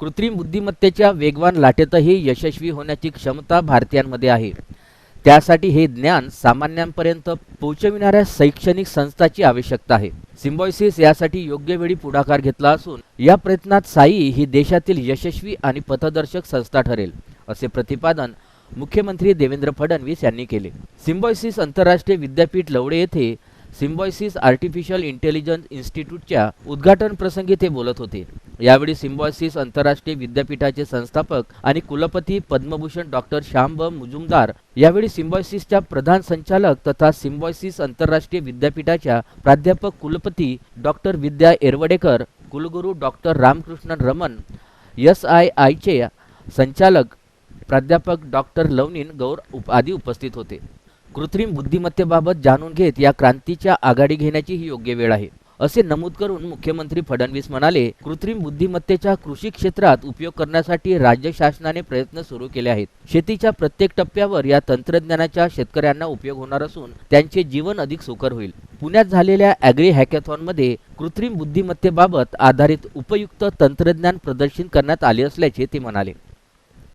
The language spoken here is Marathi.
कृत्रिम बुद्धिमत्तेच्या वेगवान लाटेतही यशस्वी होण्याची क्षमता भारतीयांमध्ये आहे. त्यासाठी हे ज्ञान सामान्यांपर्यंत पोहोचविणाऱ्या शैक्षणिक संस्थाची आवश्यकता आहे. सिम्बॉयसिस यासाठी योग्य वेळी पुढाकार घेतला असून या प्रयत्नात साई ही देशातील यशस्वी आणि पथदर्शक संस्था ठरेल असे प्रतिपादन मुख्यमंत्री देवेंद्र फडणवीस यांनी केले. सिम्बॉयसिस आंतरराष्ट्रीय विद्यापीठ लवडे येथे सिम्बॉयसिस आर्टिफिशियल इंटेलिजन्स इन्स्टिट्यूटच्या उद्घाटन प्रसंगी ते बोलत होते. यावेळी सिम्बॉयसिस आंतरराष्ट्रीय विद्यापीठाचे संस्थापक आणि कुलपती पद्मभूषण डॉक्टर श्यामब मुजुमदार. यावेळी सिम्बॉयसिसच्या प्रधान संचालक तथा सिम्बॉयसिस आंतरराष्ट्रीय विद्यापीठाच्या प्राध्यापक कुलपती डॉक्टर विद्या एरवडेकर कुलगुरू doctor Ramakrishnan Raman S I आयचे संचालक प्राध्यापक डॉक्टर लवनीन गौर उप आदी उपस्थित होते. कृत्रिम बुद्धिमत्तेबाबत जाणून घेत या क्रांतीच्या आघाडी घेण्याची ही योग्य वेळ आहे. असे नमूद करून मुख्यमंत्री फडणवीस म्हणाले कृत्रिम बुद्धिमत्तेचा कृषी क्षेत्रात उपयोग करण्यासाठी राज्य शासनाने प्रयत्न सुरू केले आहेत. शेतीच्या प्रत्येक टप्प्यावर या तंत्रज्ञानाचा शेतकऱ्यांना उपयोग होणार असून त्यांचे जीवन अधिक सुकर होईल. पुण्यात झालेल्या अॅग्री हॅकॅथॉनमध्ये कृत्रिम बुद्धिमत्तेबाबत आधारित उपयुक्त तंत्रज्ञान प्रदर्शित करण्यात आले असल्याचे ते म्हणाले.